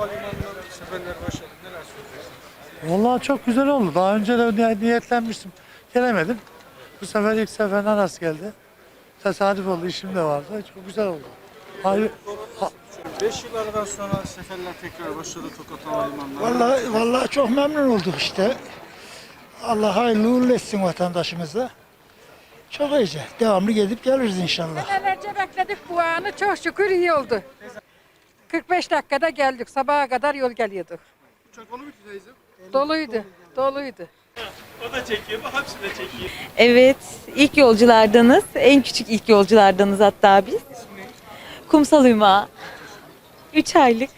Havalimanı'ndan seferler başladı. Neler söyleyeceksiniz? Vallahi çok güzel oldu. Daha önce de ni- niyetlenmiştim. Gelemedim. Bu sefer ilk sefer Aras geldi. Tesadüf oldu, işim de vardı. Çok güzel oldu. Hayır, ha- 5 yıl aradan sonra seferler tekrar başladı Tokat Havalimanı'na. Vallahi vallahi çok memnun olduk işte. Allah hayırlı uğurlu etsin vatandaşımıza. Çok iyice. Devamlı gidip geliriz inşallah. Senelerce bekledik bu anı çok şükür iyi oldu. 45 dakikada geldik. Sabaha kadar yol geliyorduk. Uçak onu mu teyze? Doluydu. Doluydu. Evet, ilk yolculardanız. En küçük ilk yolculardanız hatta biz. Kumsal Hüma. 3 aylık.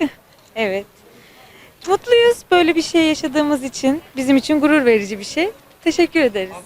Evet. Mutluyuz böyle bir şey yaşadığımız için. Bizim için gurur verici bir şey. Teşekkür ederiz.